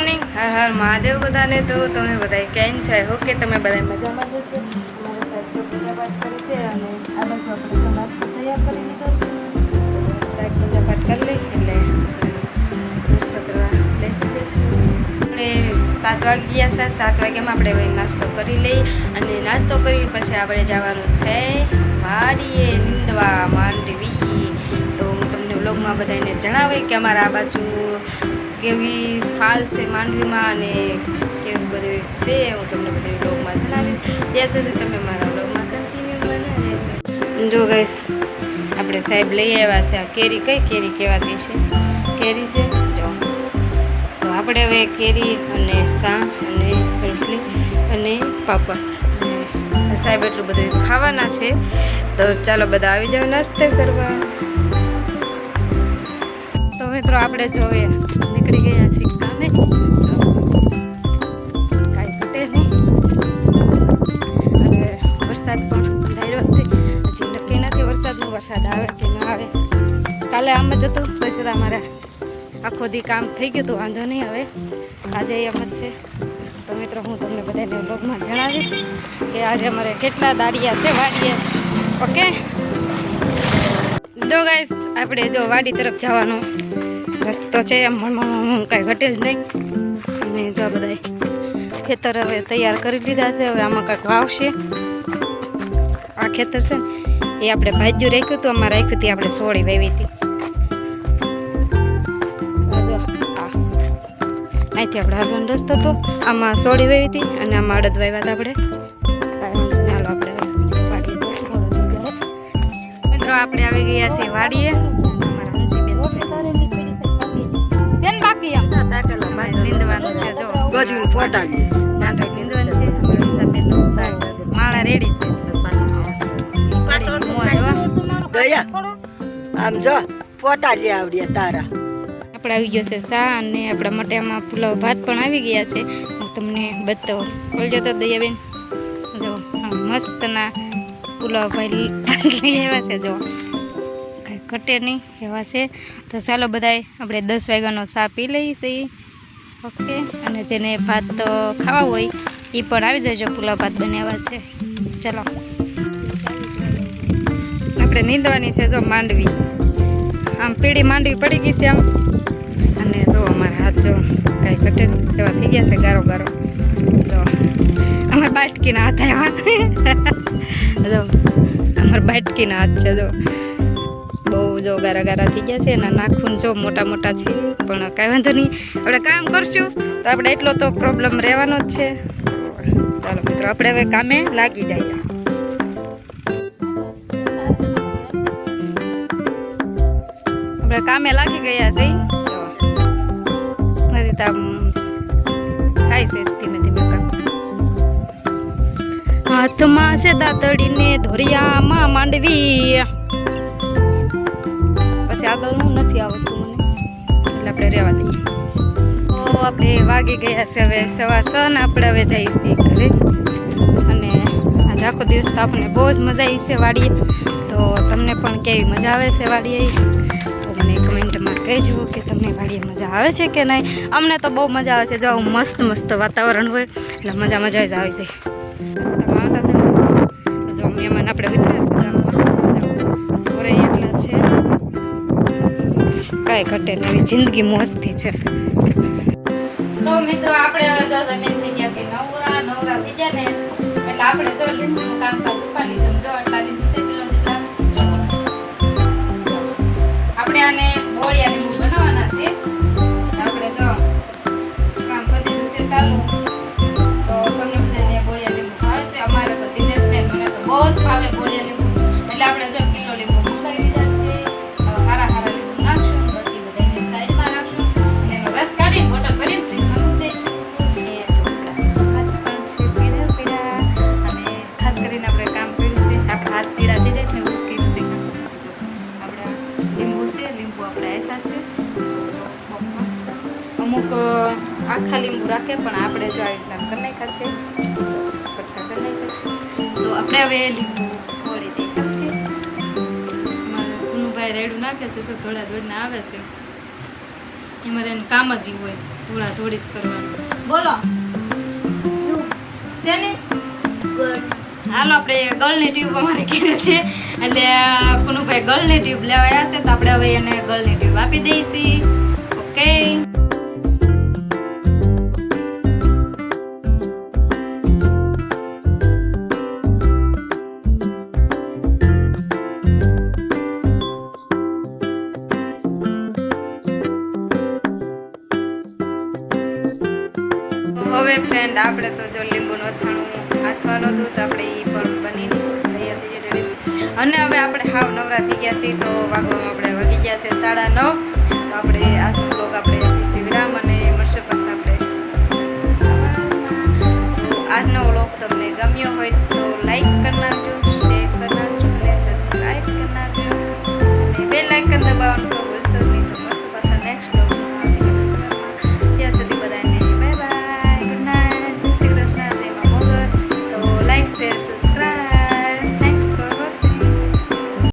Morning. Har Har Mahadev બધાને. તો તમે બધા કેમ છે? હો કે તમે બધા મજામાં જ છો અમારા સાહેબ જો પૂજા પાઠ કરી છે અને આ બાજુ આપણે નાસ્તો તૈયાર કરી લીધો છે. સાહેબ પૂજા પાઠ કરી લઈ એટલે નાસ્તો કરવા બેસી જઈશું. આપણે સાત વાગ્યા છે. સાત વાગ્યામાં આપણે હવે નાસ્તો કરી લઈ અને નાસ્તો કરી પછી આપણે જવાનું છે વાડીએ નિંદવા, માંડવી. તો હું તમને વ્લોગમાં બધાને જણાવે કે અમારા આ બાજુ કેવી ફાલ છે માંડવીમાં અને કેવું બધું છે, હું તમને બધું વ્લોગમાં જણાવીશ. ત્યાં સુધી તમે મારા વ્લોગમાં કન્ટિન્યુ બના જો ગઈશ આપણે સાહેબ લઈ આવ્યા છે આ કેરી. કઈ કેરી કહેવાતી છે? કેરી છે? જો. તો આપણે હવે કેરી અને શાક અને રોટલી અને પાપડ. સાહેબ એટલું બધું ખાવાના છે. તો ચાલો બધા આવી જાઓ નાસ્તો કરવા. મિત્રો, આપણે જો હવે નીકળી ગયા છીએ કામે. કાંઈ ઘટે નહીં. અને વરસાદ પણ ધાર્યો છે. હજી નક્કી નથી વરસાદનું. વરસાદ આવે કે ન આવે. કાલે આમ જ હતું. પછી અમારે આખો દી કામ થઈ ગયું હતું વાંધો નહીં હવે આજે એમ જ છે. તો મિત્રો, હું તમને બધાને વ્લોગમાં જણાવીશ કે આજે અમારે કેટલા દારિયા છે વાડીએ. ઓકે? જો ગાઈસ આપણે જો વાડી તરફ જવાનો રસ્તો છે. એમ મનમાં કાંઈ ઘટે જ નહીં. અને જો બધા ખેતર હવે તૈયાર કરી લીધા છે. હવે આમાં કાંઈક વાવશે. આ ખેતર છે એ આપણે ભાજ્યું રાખ્યું હતું. આમાં રાખ્યું હતી આપણે સોળી વાવી હતી. અહીંથી આપણે હાલવાનો રસ્તો હતો. આમાં સોળી વાવી હતી અને આમાં અડદ વાવ્યા હતા આપણે. આપણે આવી ગયા છીએ વાડીએ. અમારા છે. જેન બાકી એમ. નીંદવાનું છે જો. ગજુલ ફોટાડી નીંદવાનું છે. અમારા માળા રેડી છે. મોં આમ જો ફોટા લે આવડે તારા. આપણે આવી ગયો છે સા અને આપણા માટે આમાં પુલાવ ભાત પણ આવી ગયા છે. તમને બતાવો. બોલજો તો દયાબેન. જો મસ્તના પુલાવ ભાઈ લઈ આવ્યા છે, જો. કાંઈ ઘટે નહીં એવા છે. તો ચાલો બધાય આપણે દસ વાગ્યાનો સા પી લઈએ છીએ ઓકે. અને જેને ભાત ખાવા હોય એ પણ આવી જજો પુલાવ ભાત બનાવ્યા છે. ચલો. આપણે નીંદવાની છે, જો માંડવી. આમ પીળી માંડવી પડી ગઈ છે આમ. અને જો અમારા હાથ જો કાંઈ ઘટે એવા થઈ ગયા છે, ગારો ગારો. જો અમારા બાટકીના હાથ આવ્યા. જો અમારા બાટકીના હાથ છે જો. બહુ જો ગારા ગારા થઈ ગયા છે એના નાખું જો મોટા મોટા છે. પણ કાંઈ વાંધો નહીં. આપણે કામ કરશું. તો આપણે એટલો તો પ્રોબ્લેમ રહેવાનો જ છે. ચાલો મિત્રો, આપણે હવે કામે લાગી જઈએ. આપણે કામે લાગી ગયા છે આમ થાય છે ધીમે ધીમે. હાથમાં છે દાતડીને ધોરિયામાં માંડવી. પછી આગળનું નથી આવડતું મને. એટલે આપણે રહેવા દઈએ. તો આપણે વાગી ગયા છે હવે સવા છ ને આપણે હવે જઈએ છીએ ઘરે. અને આજે આખો દિવસ તો આપણને બહુ જ મજા આવી છે વાડીએ. તો તમને પણ કેવી મજા આવે છે વાડીએ? તો મને કમેન્ટમાં કહેજો કે તમને વાડીએ મજા આવે છે કે નહીં. અમને તો બહુ મજા આવે છે. જો મસ્ત મસ્ત વાતાવરણ હોય, એટલે મજા મજા જ આવી જાય. આપણે ઘરે એટલા છે. કાંઈ ઘટે નહીં જિંદગી મોજથી છે. તો મિત્રો, આપણે હવે જો જમીન થઈ ગયા છે નવરા. નવરા થઈ ગયા ને, એટલે આપણે જો લીંબુનું કામકાજ. આખા પણ આપણે જો આવી રીતના કરી નાખ્યા છે તો આપણે હવે ફોડી દઈએ ઓકે કુનુભાઈ રેડું નાખે છે, તો થોડા દોડીને આવે છે. એમાં એને કામ જ એવું હોય થોડા થોડી જ કરવાનું. બોલો. શેની હાલો, આપણે ગળની ટ્યુબ અમારે ઘેરે છે. એટલે કુનુભાઈ ગળની ટ્યુબ લેવા આવ્યા છે, તો આપણે હવે એને ગળની ટ્યુબ આપી દઈશી. હવે ફ્રેન્ડ આપણે તો જો લીંબુનું અથાણું હતું તો આપણે એ પણ બનીને તૈયાર થઈ ગયું અને હવે આપણે હાવ નવરા થઈ ગયા છીએ, તો વાગવામાં આપણે વાગી ગયા છે સાડા નવ. તો આપણે આજનો બ્લોગ આપણે શિવરામ વિરામ અને મળશે આપણે આજનો બ્લોગ તમને ગમ્યો હોય તો લાઈક કરી નાખજો શેર કરી નાખજો અને સબસ્ક્રાઈબ કરી નાખજો. અને બે લાઇકન દબાવવાનું